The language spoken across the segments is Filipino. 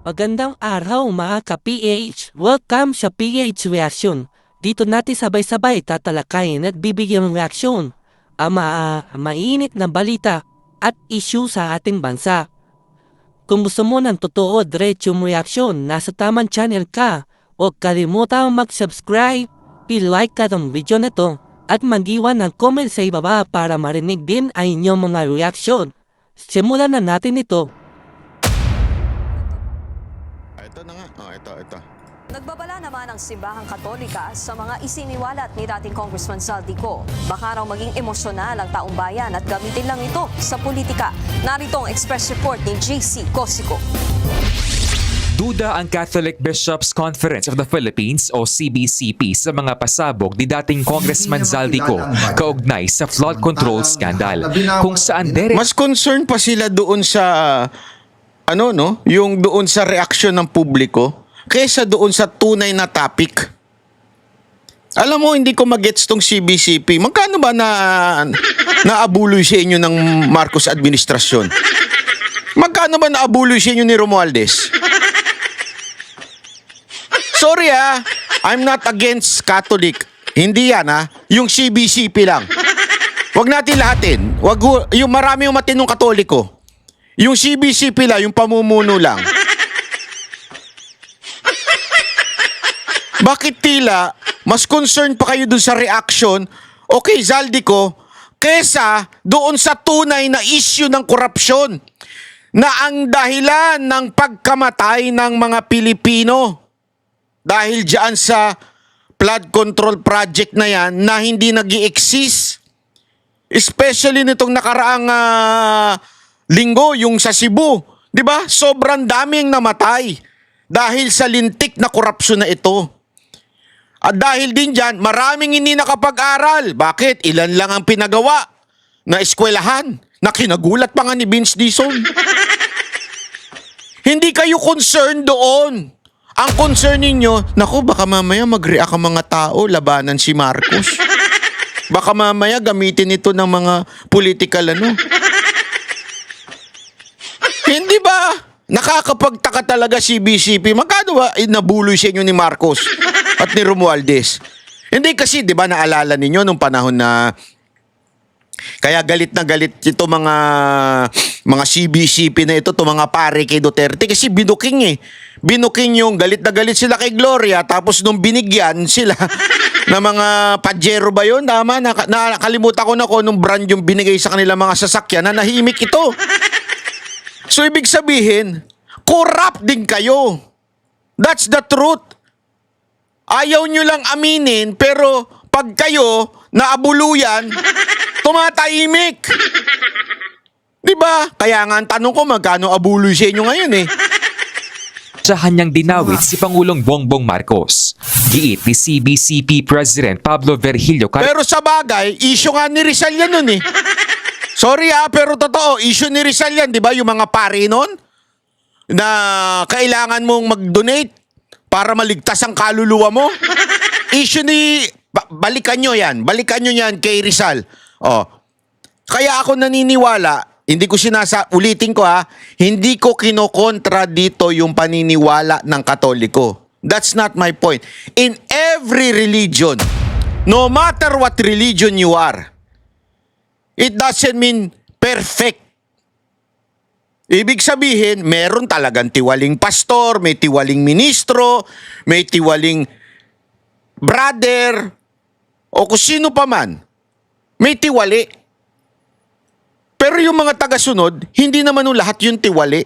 Magandang araw mga ka-PH. Welcome sa PH Reaction. Dito natin sabay-sabay tatalakayin at bibigyan ng reaksyon ang ma mainit na balita at issue sa ating bansa. Kung gusto mo ng totoo diretsong reaksyon, nasa tamang channel ka. Huwag kalimutang mag-subscribe, i-like ka ng video na to at mag-iwan ng comment sa ibaba para marinig din ang inyong mga reaksyon. Simulan na natin ito. Ah, Ito na nga. Oh, ito, ito. Nagbabala naman ang simbahang katolika sa mga isiniwalat ni dating Congressman Saldico. Baka raw maging emosyonal ang taong bayan at gamitin lang ito sa politika. Narito ang express report ni JC Cosico. Duda ang Catholic Bishops Conference of the Philippines o CBCP sa mga pasabog ni dating Congressman Zaldico kaugnay sa flood control scandal kung saan direct Mas concerned pa sila doon sa ano no, yung doon sa reaksyon ng publiko kaysa doon sa tunay na topic. Alam mo, hindi ko magets tong CBCP. Magkano ba na naabuloy sa inyo ng Marcos administrasyon? Magkano ba naabuloy sa inyo ni Romualdez? Sorry ah, I'm not against Catholic. Hindi yan ah, yung CBCP lang. Huwag natin lahatin. Wag yung marami yung matinong katoliko. Yung CBCP lang, yung pamumuno lang. Bakit tila mas concerned pa kayo dun sa reaction okay Zaldico kesa doon sa tunay na issue ng korupsyon na ang dahilan ng pagkamatay ng mga Pilipino dahil diyan sa flood control project na yan na hindi nag exist Especially nitong nakaraang ah, linggo, yung sa Cebu. Di ba? Sobrang daming namatay dahil sa lintik na korupsyon na ito. At dahil din dyan, maraming hindi nakapag-aral. Bakit? Ilan lang ang pinagawa na eskwelahan na kinagulat pa nga ni Vince Dison. hindi kayo concerned doon. Ang concern ninyo, naku, baka mamaya mag-react ang mga tao, labanan si Marcos. Baka mamaya gamitin ito ng mga political ano. Hindi ba? Nakakapagtaka talaga si BCP. Magkano ba inabuloy sa inyo ni Marcos at ni Romualdez? Hindi kasi, di ba, naalala ninyo nung panahon na kaya galit na galit ito mga mga CBCP na ito, to mga pare kay Duterte kasi binuking eh. Binuking yung galit na galit sila kay Gloria tapos nung binigyan sila na mga pajero ba yun? Tama, naka, nakalimutan ko na ko nung brand yung binigay sa kanila mga sasakyan na nahimik ito. So ibig sabihin, corrupt din kayo. That's the truth. Ayaw nyo lang aminin pero pag kayo naabuluyan, tumatahimik. Di ba? Kaya nga ang tanong ko magkano abuloy sa inyo ngayon eh. sa kanyang dinawit si Pangulong Bongbong Marcos. Giit ni CBCP President Pablo Virgilio Car- Pero sa bagay, issue nga ni Rizal yan nun eh. Sorry ah, pero totoo, issue ni Rizal yan, di ba? Yung mga pari nun na kailangan mong mag-donate para maligtas ang kaluluwa mo. issue ni... Ba- balikan nyo yan. Balikan nyo yan kay Rizal. Oh. Kaya ako naniniwala, hindi ko sinasa, ulitin ko ha, hindi ko kinokontra dito yung paniniwala ng katoliko. That's not my point. In every religion, no matter what religion you are, it doesn't mean perfect. Ibig sabihin, meron talagang tiwaling pastor, may tiwaling ministro, may tiwaling brother, o kung sino pa man. May tiwali. Pero yung mga tagasunod, hindi naman yung lahat yung tiwali.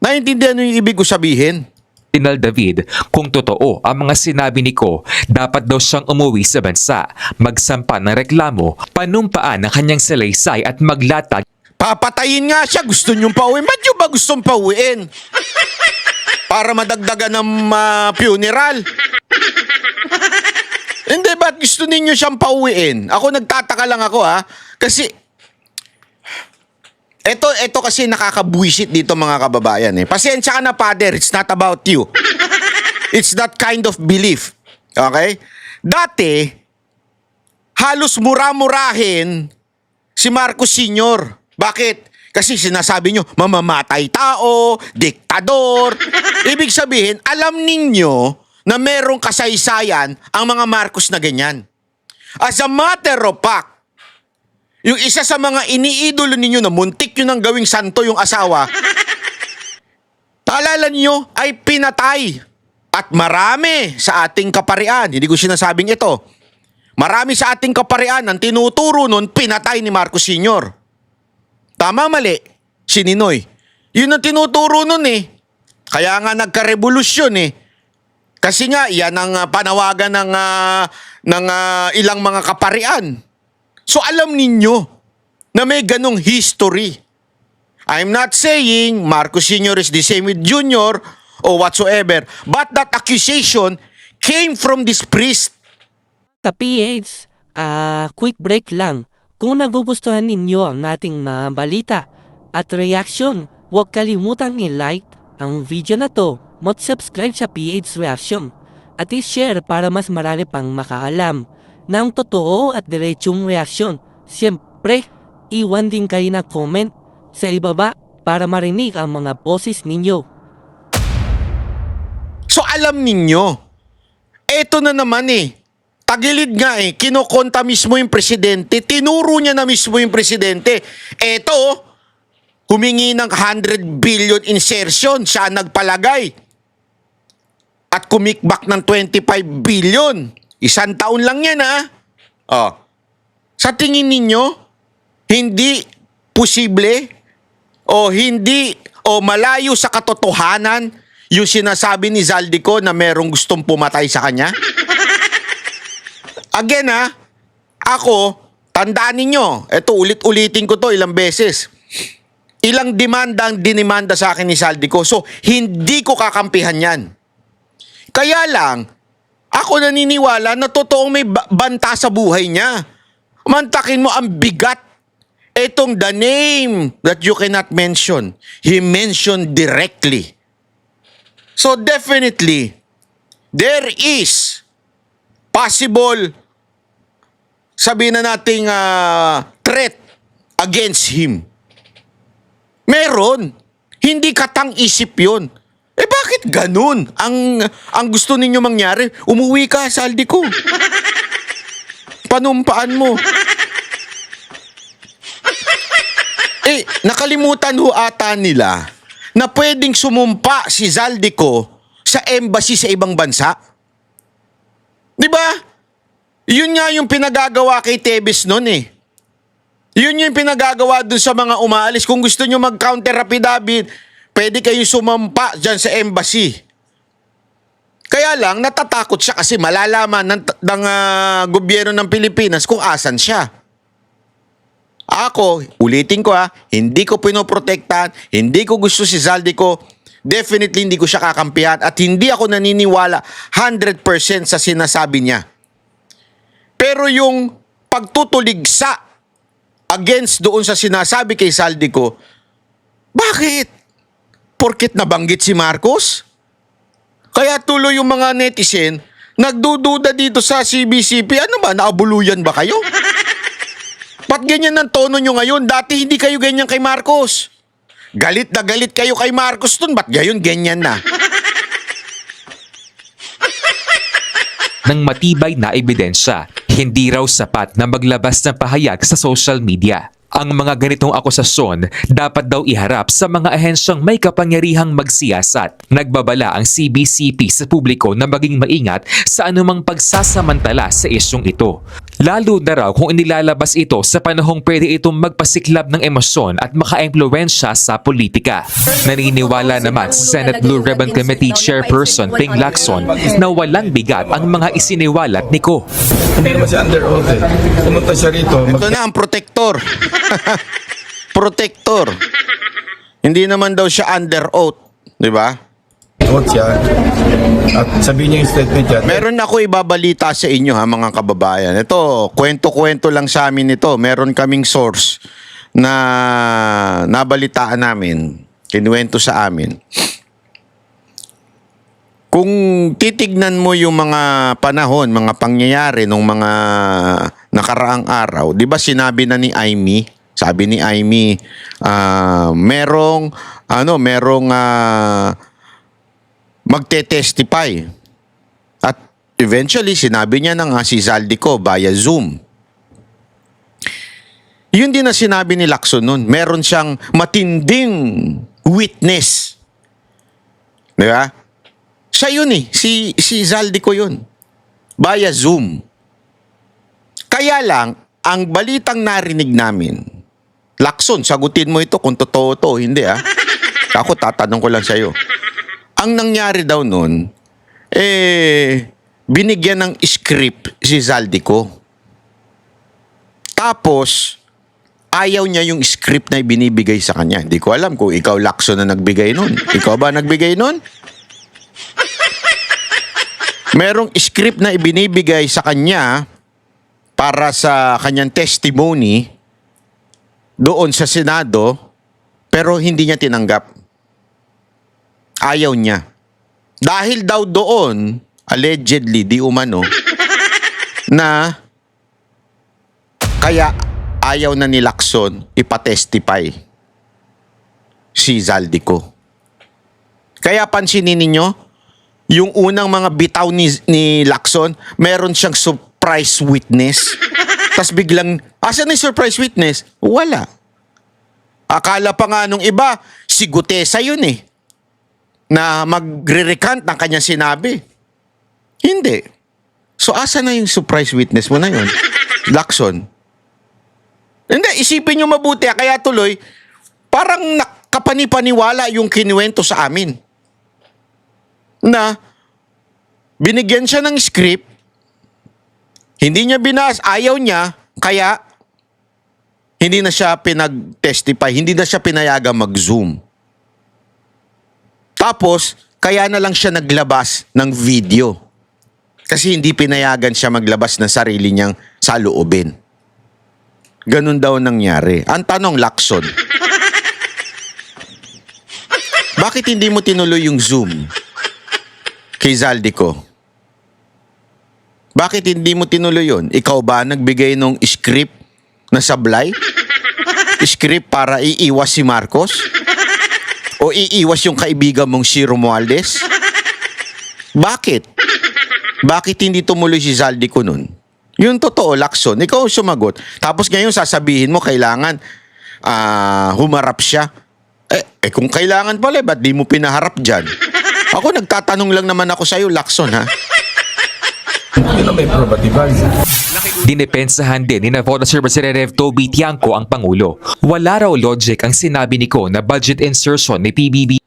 Naintindihan nyo yung ibig ko sabihin? Cardinal David kung totoo ang mga sinabi ni Ko, dapat daw siyang umuwi sa bansa, magsampa ng reklamo, panumpaan ang kanyang salaysay at maglatag Papatayin nga siya. Gusto niyong pauwiin. Ba't nyo ba gustong pauwiin? Para madagdagan ng ah, funeral. Hindi, ba't gusto ninyo siyang pauwiin? Ako nagtataka lang ako ha. Kasi, eto, eto kasi nakakabuisit dito mga kababayan eh. Pasensya ka na, Father. It's not about you. It's that kind of belief. Okay? Dati, halos mura-murahin si Marcos Sr. Bakit? Kasi sinasabi nyo, mamamatay tao, diktador. Ibig sabihin, alam ninyo na merong kasaysayan ang mga Marcos na ganyan. As a matter of fact, yung isa sa mga iniidolo ninyo na muntik yun ang gawing santo yung asawa, Taalala niyo ay pinatay. At marami sa ating kaparian, hindi ko sinasabing ito, marami sa ating kaparian ang tinuturo nun, pinatay ni Marcos Sr. Tama mali, si Ninoy. Yun ang tinuturo nun eh. Kaya nga nagka-revolusyon eh. Kasi nga, yan ang ah, panawagan ng, ah, ng ah, ilang mga kaparian. So alam ninyo na may ganong history. I'm not saying Marcos Sr. is the same with Junior or whatsoever, but that accusation came from this priest. Ka-PH, ah, quick break lang. Kung nagugustuhan ninyo ang ating mga balita at reaction, huwag kalimutang i-like ang video na to, mag-subscribe sa PH Reaction at i-share para mas marami pang makaalam ng totoo at diretsong reaksyon. Siyempre, iwan din kayo na comment sa ibaba para marinig ang mga boses ninyo. So alam ninyo, eto na naman eh. Tagilid nga eh, kinokonta mismo yung presidente, tinuro niya na mismo yung presidente. Eto, humingi ng 100 billion insertion, siya nagpalagay. At kumikbak ng 25 billion. Isang taon lang yan ha. Oh. Sa tingin ninyo, hindi posible o hindi o malayo sa katotohanan yung sinasabi ni Zaldico na merong gustong pumatay sa kanya? Again ha, ako, tandaan ninyo, eto ulit-ulitin ko to ilang beses. Ilang demanda ang dinimanda sa akin ni Zaldico. So, hindi ko kakampihan yan. Kaya lang, ako naniniwala na totoong may ba- banta sa buhay niya. Mantakin mo ang bigat. Etong the name that you cannot mention, he mentioned directly. So definitely, there is possible, sabihin na nating ah, threat against him. Meron. Hindi katang isip yun. Eh bakit ganun? Ang, ang gusto ninyo mangyari, umuwi ka, saldi ko. Panumpaan mo. Eh, nakalimutan ho ata nila na pwedeng sumumpa si Zaldico sa embassy sa ibang bansa. Di ba? Yun nga yung pinagagawa kay Tebes noon eh. Yun yung pinagagawa dun sa mga umaalis. Kung gusto nyo mag-counter affidavit, pwede kayong sumampa dyan sa embassy. Kaya lang, natatakot siya kasi malalaman ng, ng ah, gobyerno ng Pilipinas kung asan siya. Ako, ulitin ko ha, hindi ko pinoprotektahan, hindi ko gusto si Zaldico, definitely hindi ko siya kakampihan at hindi ako naniniwala 100% sa sinasabi niya. Pero yung pagtutuligsa against doon sa sinasabi kay Zaldico, bakit? Porkit nabanggit si Marcos? Kaya tuloy yung mga netizen, nagdududa dito sa CBCP, ano ba, naabuluyan ba kayo? Ba't ganyan ang tono nyo ngayon? Dati hindi kayo ganyan kay Marcos. Galit na galit kayo kay Marcos dun, ba't gayon ganyan na? Ng matibay na ebidensya. Hindi raw sapat na maglabas ng pahayag sa social media. Ang mga ganitong akusasyon dapat daw iharap sa mga ahensyang may kapangyarihang magsiyasat. Nagbabala ang CBCP sa publiko na maging maingat sa anumang pagsasamantala sa isyong ito. Lalo na raw kung inilalabas ito sa panahong pwede itong magpasiklab ng emosyon at makaimpluwensya sa politika. Naniniwala naman si Senate Blue Ribbon Committee Chairperson Ping Lacson na walang bigat ang mga isiniwalat ni Ko. Hindi naman siya under oath eh. Pumunta siya rito. Ito na ang protector. protector. Hindi naman daw siya under oath. Di ba? Mag-oath siya. At sabihin niya yung statement niya. Meron ako ibabalita sa inyo ha mga kababayan. Ito, kwento-kwento lang sa amin ito. Meron kaming source na nabalitaan namin. Kinuwento sa amin. Kung titignan mo yung mga panahon, mga pangyayari nung mga nakaraang araw, 'di ba sinabi na ni Amy Sabi ni Amy, ah, merong ano, merong ah, magte-testify. At eventually sinabi niya na nga si Zaldico via Zoom. Yun din na sinabi ni Lacson nun. Meron siyang matinding witness. Di ba? Siya yun eh. Si, si Zaldico yun. Via Zoom. Kaya lang, ang balitang narinig namin, Lacson, sagutin mo ito kung totoo to, hindi ah. Ako tatanong ko lang sa'yo. Ang nangyari daw nun, eh, binigyan ng script si Zaldico. Tapos, ayaw niya yung script na binibigay sa kanya. Hindi ko alam kung ikaw Lacson na nagbigay nun. Ikaw ba nagbigay nun? Merong script na ibinibigay sa kanya para sa kanyang testimony doon sa Senado pero hindi niya tinanggap. Ayaw niya. Dahil daw doon, allegedly, di umano, na kaya ayaw na ni Lacson ipatestify si Zaldico. Kaya pansinin ninyo, yung unang mga bitaw ni, ni Lacson, meron siyang surprise witness. Tapos biglang, asan yung surprise witness? Wala. Akala pa nga nung iba, si Gutesa yun eh. Na magre-recant ng kanyang sinabi. Hindi. So asa na yung surprise witness mo na yun? Lacson. Hindi, isipin nyo mabuti. ah. Kaya tuloy, parang nakapanipaniwala yung kinuwento sa amin. Na binigyan siya ng script, hindi niya binas, ayaw niya, kaya hindi na siya pinag-testify, hindi na siya pinayagang mag-zoom. Tapos, kaya na lang siya naglabas ng video. Kasi hindi pinayagan siya maglabas ng sarili niyang saloobin. Ganun daw nangyari. Ang tanong, Lacson, bakit hindi mo tinuloy yung Zoom kay Zaldico? Bakit hindi mo tinuloy yun? Ikaw ba nagbigay ng script na sablay? Script para iiwas si Marcos? O iiwas yung kaibigan mong si Romualdez? Bakit? Bakit hindi tumuloy si Zaldico nun? Yung totoo, Lacson, ikaw sumagot. Tapos ngayon sasabihin mo kailangan ah, humarap siya. Eh, eh kung kailangan pala, ba't di mo pinaharap dyan? Ako nagtatanong lang naman ako sa'yo, Lacson, ha? Yun ang may probative value. Dinipensahan din ni Navotas Representative Toby Tiangco ang Pangulo. Wala raw logic ang sinabi ni Ko na budget insertion ni PBB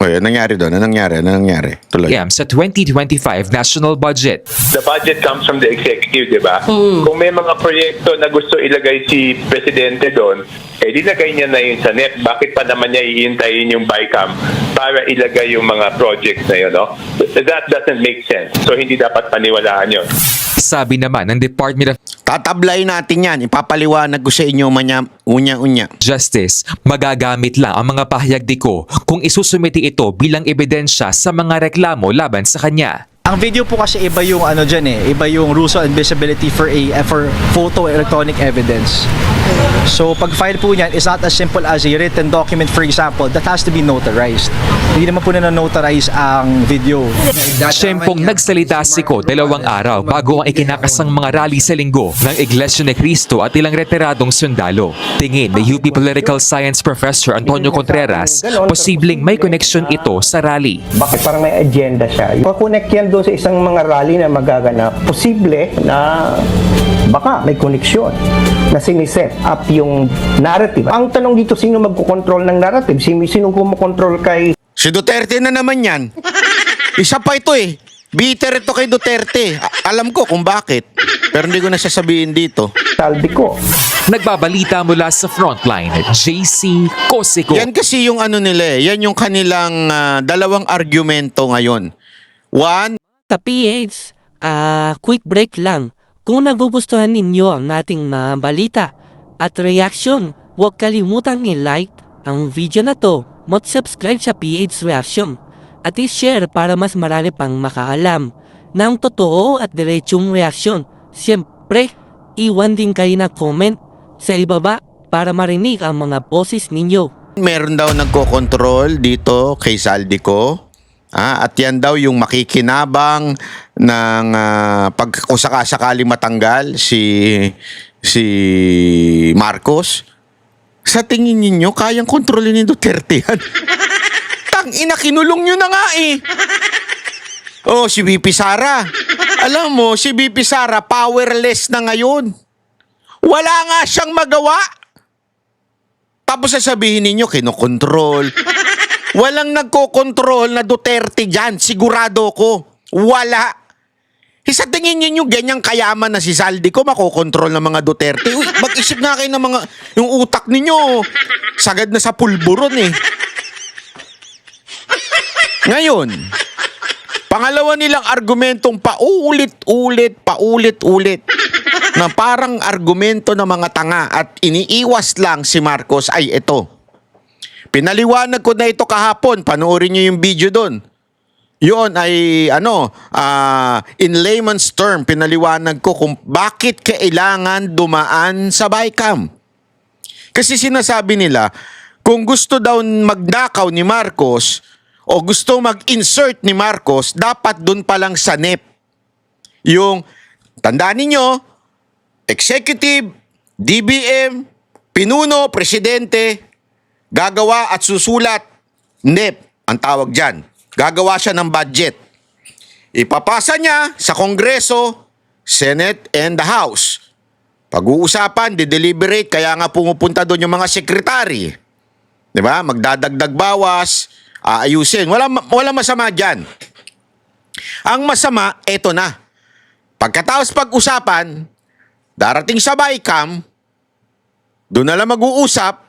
O, ano nangyari doon? Ano nangyari? Ano nangyari? Tuloy. sa 2025 national budget. the budget comes from the executive, di ba? Kung may mga proyekto na gusto ilagay si Presidente doon, eh dilagay niya na yun sa NEP. Bakit pa naman niya iintayin yung BICAM para ilagay yung mga projects na yun, no? That doesn't make sense. So, hindi dapat paniwalaan yun. Sabi naman ng Department of Tatablay natin yan. Ipapaliwanag ko sa inyo manya, unya-unya. Justice, magagamit lang ang mga pahayag di ko kung isusumiti ito bilang ebidensya sa mga reklamo laban sa kanya. Ang video po kasi iba yung ano dyan eh, iba yung rules on admissibility for a eh, for photo electronic evidence. So pag file po niyan, it's not as simple as a written document for example that has to be notarized. Hindi naman po na notarize ang video. Siyempong nagsalita si Ko dalawang araw bago ang ikinakasang mga rally sa linggo ng Iglesia ni Cristo at ilang retiradong sundalo. Tingin ni UP Political Science Professor Antonio Contreras, posibleng may koneksyon ito sa rally. Bakit parang may agenda siya. Pakonect yan doon sa isang mga rally na magaganap. Posible na baka may koneksyon na siniset up yung narrative. Ang tanong dito, sino magkukontrol ng narrative? Sino, sino kumokontrol kay Si Duterte na naman yan. Isa pa ito eh. Bitter ito kay Duterte. A- alam ko kung bakit. Pero hindi ko na sasabihin dito. Saldico? Nagbabalita mula sa frontline, JC Cosico. Yan kasi yung ano nila eh. Yan yung kanilang ah, dalawang argumento ngayon. One, Sa PH, ah, quick break lang. Kung nagugustuhan ninyo ang ating mga balita at reaction, huwag kalimutang i-like ang video na to, mag-subscribe sa PH Reaction at i-share para mas marami pang makaalam ng totoo at diretsong reaksyon. Siyempre, iwan din kayo na comment sa ibaba para marinig ang mga boses ninyo. Meron daw nagko-control dito kay Saldico. Ah, at yan daw yung makikinabang ng ah, pag kung sakasakali matanggal si si Marcos. Sa tingin ninyo, kayang kontrolin ni Duterte yan? Tang ina, kinulong nyo na nga eh. Oh, si VP Sara. Alam mo, si VP Sara, powerless na ngayon. Wala nga siyang magawa. Tapos sasabihin ninyo, kinokontrol. Walang nagkokontrol na Duterte dyan. Sigurado ko. Wala. Eh, Sa tingin ninyo, ganyang kayaman na si Saldi ko, makokontrol ng mga Duterte. Uy, mag-isip nga kayo ng mga, yung utak ninyo, sagad na sa pulburon eh. Ngayon, pangalawa nilang argumentong paulit-ulit, paulit-ulit na parang argumento ng mga tanga at iniiwas lang si Marcos ay ito. Pinaliwanag ko na ito kahapon, panoorin niyo yung video doon. Yun ay ano, ah, in layman's term, pinaliwanag ko kung bakit kailangan dumaan sa bycam. Kasi sinasabi nila, kung gusto daw magnakaw ni Marcos o gusto mag-insert ni Marcos, dapat dun pa lang sa NEP. Yung, tandaan ninyo, executive, DBM, pinuno, presidente, gagawa at susulat, NEP, ang tawag dyan. Gagawa siya ng budget. Ipapasa niya sa Kongreso, Senate, and the House. Pag-uusapan, dideliberate, kaya nga pumupunta doon yung mga sekretary. Di ba? Magdadagdag bawas, aayusin. Wala, wala masama dyan. Ang masama, eto na. Pagkatapos pag-usapan, darating sa BICAM, doon na lang mag-uusap,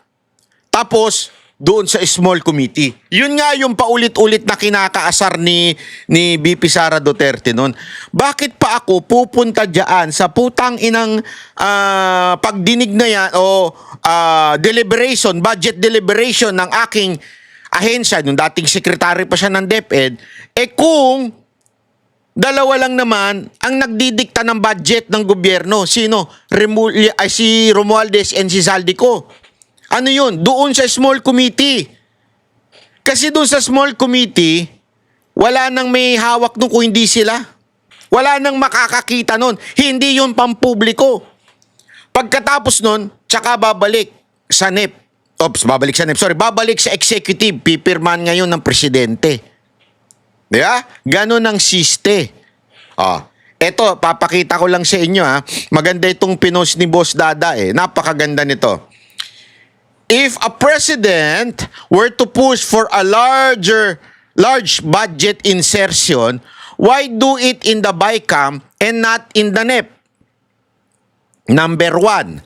tapos doon sa small committee. Yun nga yung paulit-ulit na kinakaasar ni, ni BP Sara Duterte noon. Bakit pa ako pupunta dyan sa putang inang ah, pagdinig na yan o ah, deliberation, budget deliberation ng aking ahensya, yung dating sekretary pa siya ng DepEd, eh kung dalawa lang naman ang nagdidikta ng budget ng gobyerno. Sino? Remul- ay, si Romualdez and si Saldico. Ano yun? Doon sa small committee. Kasi doon sa small committee, wala nang may hawak nung kung hindi sila. Wala nang makakakita nun. Hindi yun pampubliko. Pagkatapos nun, tsaka babalik sa NEP. Oops, babalik sa NEP. Sorry, babalik sa executive. Pipirman ngayon ng presidente. Di ba? Ganon ang siste. Ah, eto, papakita ko lang sa inyo ha. Maganda itong pinost ni Boss Dada eh. Napakaganda nito. If a president were to push for a larger, large budget insertion, why do it in the BICAM and not in the NEP? Number one,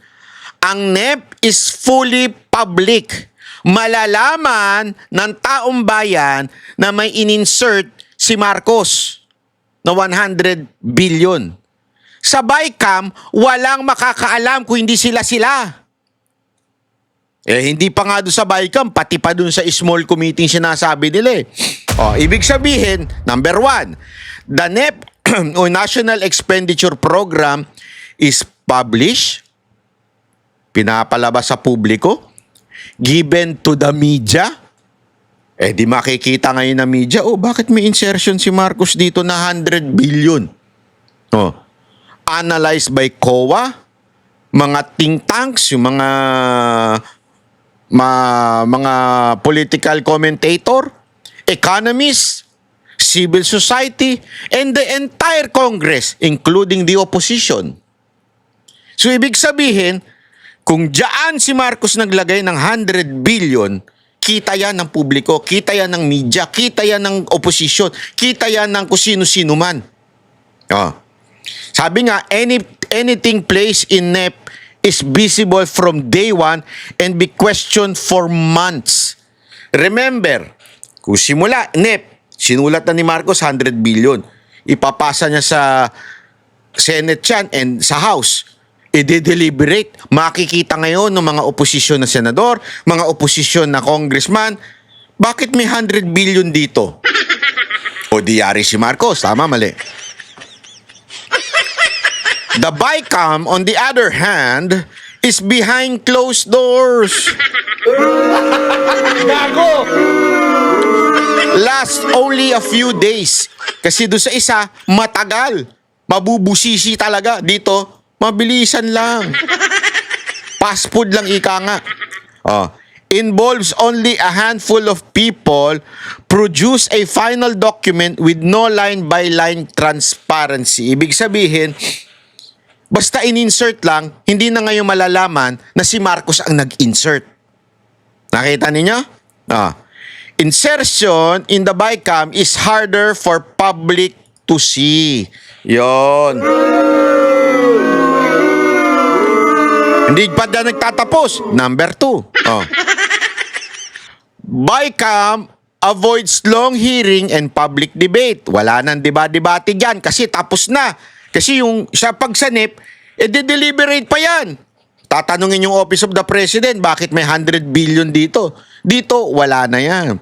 ang NEP is fully public. Malalaman ng taong bayan na may ininsert si Marcos na 100 billion. Sa BICAM, walang makakaalam kung hindi sila sila. Eh, hindi pa nga doon sa BICAM, pati pa doon sa small committee sinasabi nila eh. O, ibig sabihin, number one, the NEP o National Expenditure Program is published, pinapalabas sa publiko, given to the media, eh di makikita ngayon ng media, oh bakit may insertion si Marcos dito na 100 billion? Oh, analyzed by COA, mga think tanks, yung mga ma, mga political commentator, economists, civil society, and the entire Congress, including the opposition. So ibig sabihin, kung diyan si Marcos naglagay ng 100 billion, kita yan ng publiko, kita yan ng media, kita yan ng opposition, kita yan ng kung sino-sino man. Oh. Sabi nga, any, anything placed in NEP is visible from day one and be questioned for months. Remember, kung simula, NEP, sinulat na ni Marcos 100 billion. Ipapasa niya sa Senate yan and sa House. I-deliberate. Makikita ngayon ng mga oposisyon na senador, mga oposisyon na congressman, bakit may 100 billion dito? O diyari si Marcos, tama mali. The BICAM, on the other hand, is behind closed doors. Last only a few days. Kasi doon sa isa, matagal. Mabubusisi talaga. Dito, mabilisan lang. Fast food lang ika nga. Oh. Involves only a handful of people produce a final document with no line-by-line transparency. Ibig sabihin, basta in-insert lang, hindi na ngayon malalaman na si Marcos ang nag-insert. Nakita ninyo? Ah. Insertion in the BICAM is harder for public to see. Yon. Hindi pa na nagtatapos. Number two. Oh. BICAM avoids long hearing and public debate. Wala nang diba-debate dyan kasi tapos na. Kasi yung sa pagsanip, eh deliberate pa yan. Tatanungin yung Office of the President, bakit may 100 billion dito? Dito, wala na yan.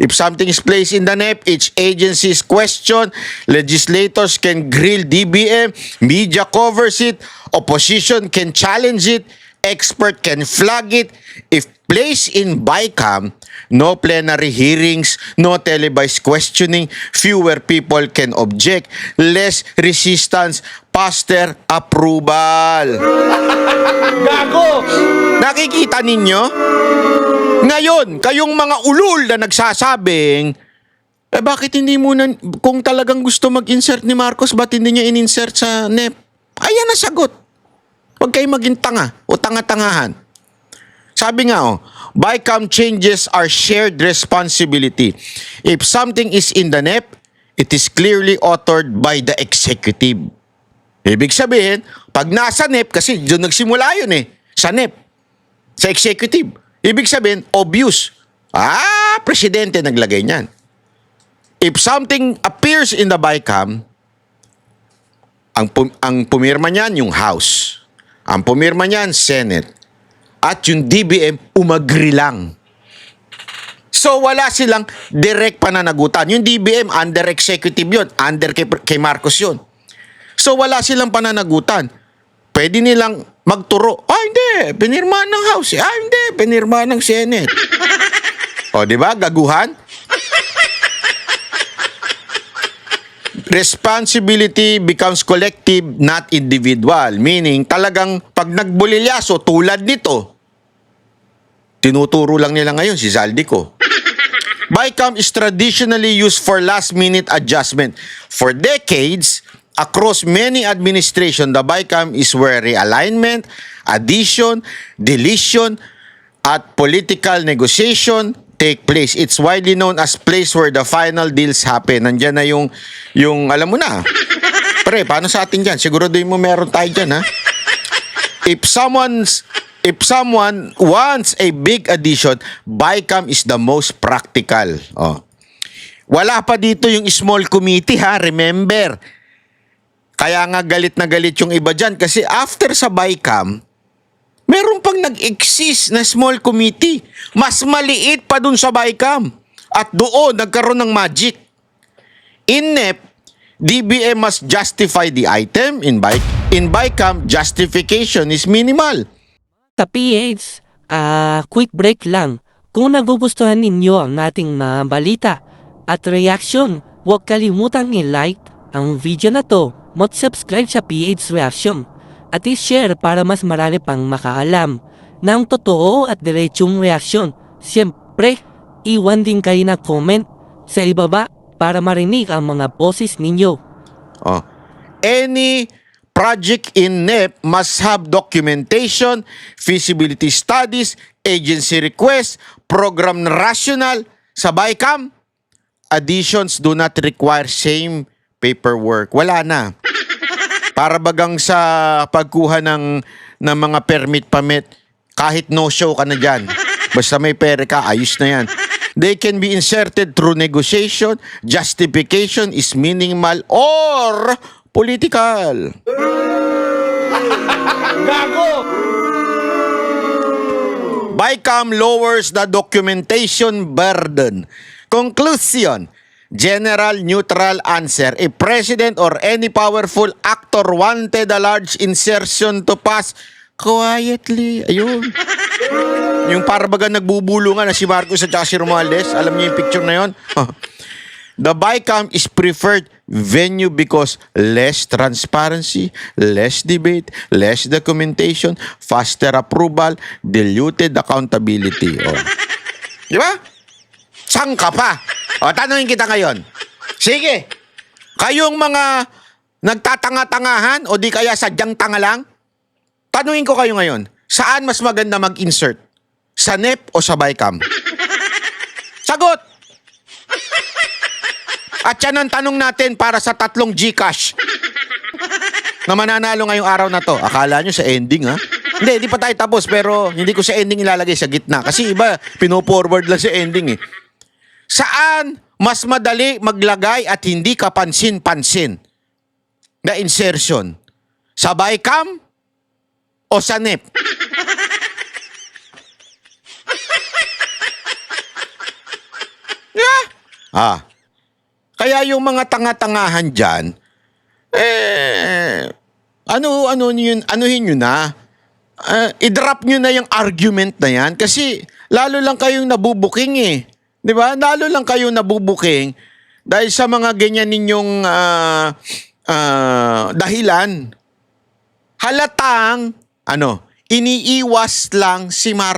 If something is placed in the NEP, each agency's question, legislators can grill DBM, media covers it, opposition can challenge it, expert can flag it. If placed in BICAM, no plenary hearings, no televised questioning, fewer people can object, less resistance, faster approval. Nakikita ninyo? Ngayon, kayong mga ulul na nagsasabing, eh bakit hindi muna, kung talagang gusto mag-insert ni Marcos, ba't hindi niya in-insert sa NEP? Ayan na sagot. Huwag kayo maging tanga o tanga-tangahan. Sabi nga, oh, BICAM changes are shared responsibility. If something is in the NEP, it is clearly authored by the executive. Ibig sabihin, pag nasa NEP, kasi doon nagsimula yun eh, sa NEP, sa executive. Ibig sabihin, obvious. Ah, presidente naglagay niyan. If something appears in the BICAM, ang, pum- ang pumirma niyan yung House. Ang pumirma niyan, Senate. At yung DBM, umagri lang. So wala silang direct pananagutan. Yung DBM, under executive yun. Under kay, kay Marcos yun. So wala silang pananagutan. Pwede nilang magturo. Ah, hindi. Pinirma ng House. Ah, hindi. Pinirma ng Senate. o, di ba? Gaguhan. Responsibility becomes collective, not individual. Meaning, talagang pag nagbulilyaso, tulad nito, tinuturo lang nila ngayon si Zaldico. BICAM is traditionally used for last-minute adjustment. For decades, across many administration, the BICAM is where realignment, addition, deletion, at political negotiation take place. It's widely known as place where the final deals happen. Nandiyan na yung, yung alam mo na. Pre, paano sa atin dyan? Siguro din mo meron tayo dyan, ha? If someone's if someone wants a big addition, BICAM is the most practical. Oh. Wala pa dito yung small committee ha, remember. Kaya nga galit na galit yung iba dyan kasi after sa BICAM, meron pang nag-exist na small committee. Mas maliit pa dun sa BICAM. At doon nagkaroon ng magic. In NEP, DBM must justify the item. In, BIC, in BICAM, justification is minimal. Sa PH, ah, quick break lang. Kung nagugustuhan ninyo ang ating mga balita at reaction, huwag kalimutang i-like ang video na to, mag-subscribe sa PH Reaction at i-share para mas marami pang makaalam ng totoo at diretsong reaksyon. Siyempre, iwan din kayo na comment sa ibaba para marinig ang mga boses ninyo. Oh. Any project in NEP must have documentation, feasibility studies, agency request, program rational sa BICAM. Additions do not require same paperwork. Wala na. Para bagang sa pagkuha ng, ng mga permit permit, kahit no show ka na dyan. Basta may pere ka, ayos na yan. They can be inserted through negotiation, justification is minimal or political. BICAM lowers the documentation burden. Conclusion. General neutral answer. A president or any powerful actor wanted a large insertion to pass, quietly. Ayun. Yung parbaga nagbubulungan na si Marcos at si Romualdez. Alam niyo yung picture na yon? The BICAM is preferred venue because less transparency, less debate, less documentation, faster approval, diluted accountability. O. Di ba? Saan ka pa? O, tanongin kita ngayon. Sige. Kayong mga nagtatanga-tangahan o di kaya sadyang tanga lang, tanungin ko kayo ngayon, saan mas maganda mag-insert? Sa NEP o sa BICAM? Sagot! At yan ang tanong natin para sa tatlong Gcash na mananalo ngayong araw na to. Akala nyo sa ending, ha? Hindi, hindi pa tayo tapos, pero hindi ko sa ending ilalagay sa gitna. Kasi iba, pino-forward lang sa ending, eh. Saan mas madali maglagay at hindi kapansin-pansin na insertion? Sa BICAM o sa NEP? Yeah. Ah. Kaya yung mga tanga-tangahan dyan, eh, ano, ano yun, anuhin nyo na, Ah, i-drop nyo na yung argument na yan kasi lalo lang kayong nabubuking eh. Di ba? Lalo lang kayong nabubuking dahil sa mga ganyan ninyong ah, ah, dahilan. Halatang, ano, iniiwas lang si Mar